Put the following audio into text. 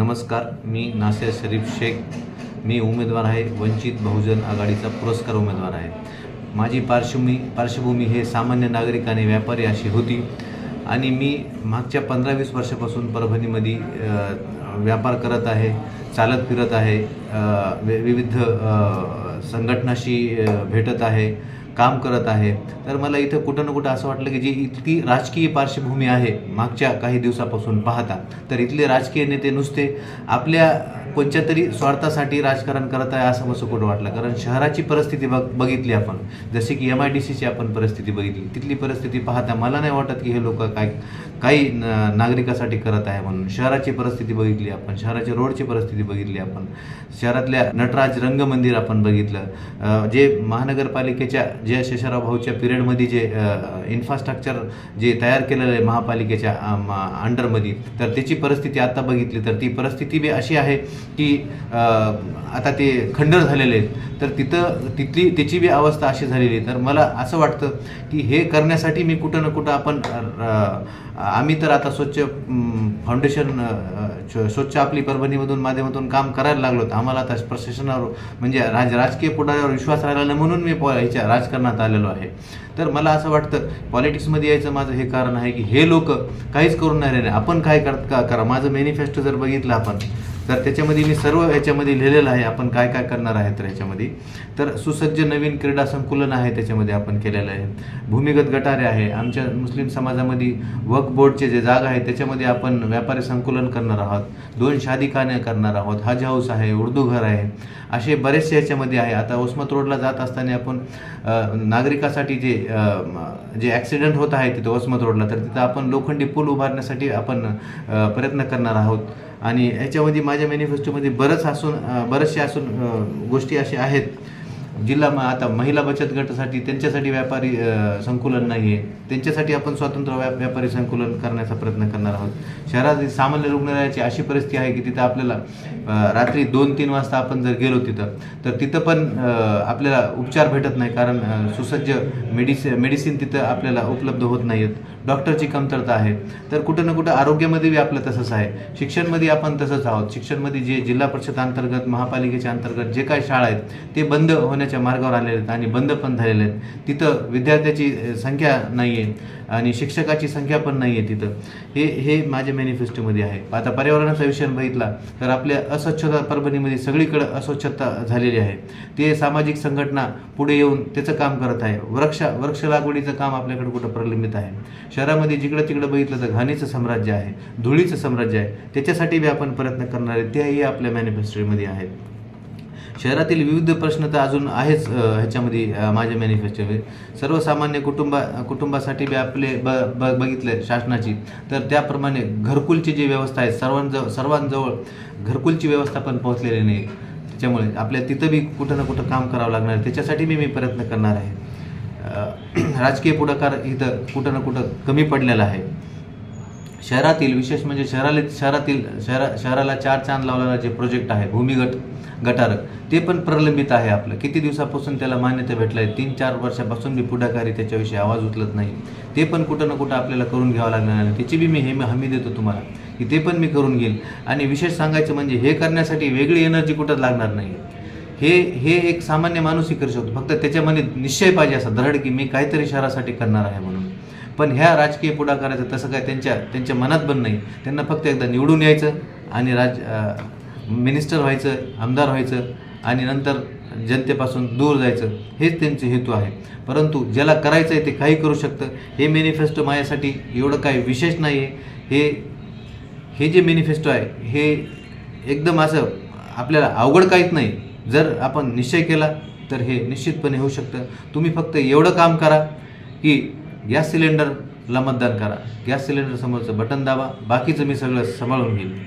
नमस्कार मी नासिर शरीफ शेख. मी उमेदवार आहे वंचित बहुजन आघाडीचा पुरस्कार उमेदवार आहे. माझी पार्श्वभूमी पार्श्वभूमी हे सामान्य नागरिक आणि व्यापारी अशी होती. आणि मी मागच्या पंधरा वीस वर्षापासून परभणीमध्ये व्यापार करत आहे चालत फिरत आहे विविध संघटनाशी भेटत आहे. काम करत आहे तर मला इथं कुठं ना कुठं असं वाटलं की जी इतकी राजकीय पार्श्वभूमी आहे मागच्या काही दिवसापासून पाहता तर इथले राजकीय नेते नुसते आपल्या कोणत्या तरी स्वार्थासाठी राजकारण करत आहे असं मस्त कुठं वाटलं? कारण शहराची परिस्थिती बघ बघितली आपण. जसे की एम आय डी सीची आपण परिस्थिती बघितली. तिथली परिस्थिती पाहता मला नाही वाटत की हे लोक काय काही न- नागरिकासाठी करत आहे म्हणून. शहराची परिस्थिती बघितली आपण. शहराच्या रोडची परिस्थिती बघितली आपण. शहरातल्या नटराज रंगमंदिर आपण बघितलं. जे महानगरपालिकेच्या जे शेषराव भाऊच्या पिरियडमध्ये जे इन्फ्रास्ट्रक्चर जे तयार केलेलं आहे महापालिकेच्या अंडरमध्ये तर त्याची परिस्थिती आता बघितली तर ती परिस्थिती बी अशी आहे की आता ते खंडर झालेले आहेत. तर तिथं तिथली त्याची बी अवस्था अशी झालेली आहे. तर मला असं वाटतं की हे करण्यासाठी मी कुठं ना कुठं आपण आम्ही तर आता स्वच्छ फाउंडेशन स्वच्छ आपली परभणीमधून माध्यमातून काम करायला लागलो आम्हाला आता प्रशासनावर म्हणजे राज राजकीय पुढाऱ्यावर विश्वास राहिला नाही म्हणून मी ह्याच्या ह्याच्या राजकारणात आलेलो आहे. तर मला असं वाटतं पॉलिटिक्समध्ये यायचं माझं हे कारण आहे की हे लोक काहीच करून नाही आपण काय कर का करा? माझं मॅनिफेस्टो जर बघितलं आपण तर त्याच्यामध्ये मी सर्व ह्याच्यामध्ये लिहिलेलं आहे. आपण काय काय करणार आहे तर ह्याच्यामध्ये? तर सुसज्ज नवीन क्रीडा संकुलन आहे त्याच्यामध्ये आपण केलेलं आहे. भूमिगत गटारे आहे. आमच्या मुस्लिम समाजामध्ये वक्फ बोर्डचे जे जागा आहे त्याच्यामध्ये आपण व्यापारी संकुलन करणार आहोत. दोन शादीखाने करणार आहोत. हज हाऊस आहे उर्दू घर आहे. असे बरेचसे याच्यामध्ये आहे. आता ओस्मत रोडला जात असताना आपण नागरिकासाठी जे जे ॲक्सिडेंट होत आहे तिथं वसमत रोडला तर तिथं आपण लोखंडी पूल उभारण्यासाठी आपण प्रयत्न करणार आहोत. आणि याच्यामध्ये माझ्या मॅनिफेस्टोमध्ये बरंच असून अ, बरेचसे असून गोष्टी अशा आहेत जिल्हा म आता महिला बचत गटासाठी त्यांच्यासाठी व्यापारी संकुलन नाही आहे त्यांच्यासाठी आपण स्वतंत्र व्या व्यापारी संकुलन करण्याचा प्रयत्न करणार आहोत. शहरात सामान्य रुग्णालयाची अशी परिस्थिती आहे की तिथं आपल्याला रात्री दोन तीन वाजता आपण जर गेलो तिथं तर तिथं पण आपल्याला उपचार भेटत नाही कारण सुसज्ज मेडिसिन मेडिसिन तिथं आपल्याला उपलब्ध होत नाही आहेत डॉक्टरची कमतरता आहे. तर कुठं ना कुठं आरोग्यामध्ये बी आपलं तसंच आहे. शिक्षणमध्ये आपण तसंच आहोत. शिक्षणमध्ये जे जिल्हा परिषद अंतर्गत महापालिकेच्या अंतर्गत जे काही शाळा आहेत ते बंद होण्याच्या मार्गावर आलेले आहेत आणि बंद पण झालेले आहेत. तिथं विद्यार्थ्याची संख्या नाही आहे आणि शिक्षकाची संख्या पण नाही आहे तिथं. हे हे माझ्या मॅनिफेस्टोमध्ये आहे. आता पर्यावरणाचा विषय बघितला तर आपल्या अस्वच्छता परभणीमध्ये सगळीकडे अस्वच्छता झालेली आहे. ते सामाजिक संघटना पुढे येऊन त्याचं काम करत आहे. वृक्ष वृक्ष लागवडीचं काम आपल्याकडे कुठं प्रलंबित आहे? शहरामध्ये जिकडं तिकडं बघितलं तर घाणीचं साम्राज्य आहे धुळीचं साम्राज्य आहे. त्याच्यासाठी बी आपण प्रयत्न करणार आहे. तेही आपल्या मॅनिफेस्टोमध्ये आहेत शहरातील विविध प्रश्न तर अजून आहेच ह्याच्यामध्ये माझ्या मॅनिफेस्टोमध्ये सर्वसामान्य कुटुंबा कुटुंबासाठी बी आपले ब ब बघितले शासनाची तर त्याप्रमाणे घरकुलची जी व्यवस्था आहे सर्वांजवळ सर्वांजवळ घरकुलची व्यवस्था पण पोहोचलेली नाही. त्याच्यामुळे आपल्या तिथं बी कुठं ना कुठं काम करावं लागणार आहे. त्याच्यासाठी बी मी प्रयत्न करणार आहे. राजकीय पुढाकार इथं कुठं ना कुठं कमी पडलेला आहे. शहरातील विशेष म्हणजे शहराले शहरातील शहरा शहराला चार चांद लावलेला जे प्रोजेक्ट आहे भूमिगत गटारक ते पण प्रलंबित आहे आपलं. किती दिवसापासून त्याला मान्यता भेटलं आहे तीन चार वर्षापासून मी पुढाकारी त्याच्याविषयी आवाज उचलत नाही. ते पण कुठं ना कुठं आपल्याला करून घ्यावं लागणार आहे. त्याची बी मी हे हमी देतो तुम्हाला की ते पण मी करून घेईल. आणि विशेष सांगायचं म्हणजे हे करण्यासाठी वेगळी एनर्जी कुठं लागणार नाही. हे हे एक सामान्य माणूसही करू शकतो. फक्त त्याच्यामध्ये निश्चय पाहिजे असा दरड की मी काहीतरी शहरासाठी करणार आहे म्हणून. पण ह्या राजकीय पुढाकाराचं तसं काय त्यांच्या त्यांच्या मनात पण नाही. त्यांना फक्त एकदा निवडून यायचं आणि राज मिनिस्टर व्हायचं आमदार व्हायचं आणि नंतर जनतेपासून दूर जायचं. हेच त्यांचे हेतू आहे. परंतु ज्याला करायचं आहे ते काही करू शकतं. हे मॅनिफेस्टो माझ्यासाठी एवढं काही विशेष नाही आहे हे हे जे मॅनिफेस्टो आहे हे एकदम असं आपल्याला अवघड काहीच नाही. जर आपण निश्चय केला तर हे निश्चितपणे होऊ शकतं. तुम्ही फक्त एवढं काम करा की गॅस सिलेंडरला मतदान करा. गॅस सिलेंडर समोरचं बटन दाबा. बाकीचं मी सगळं सांभाळून घेईन.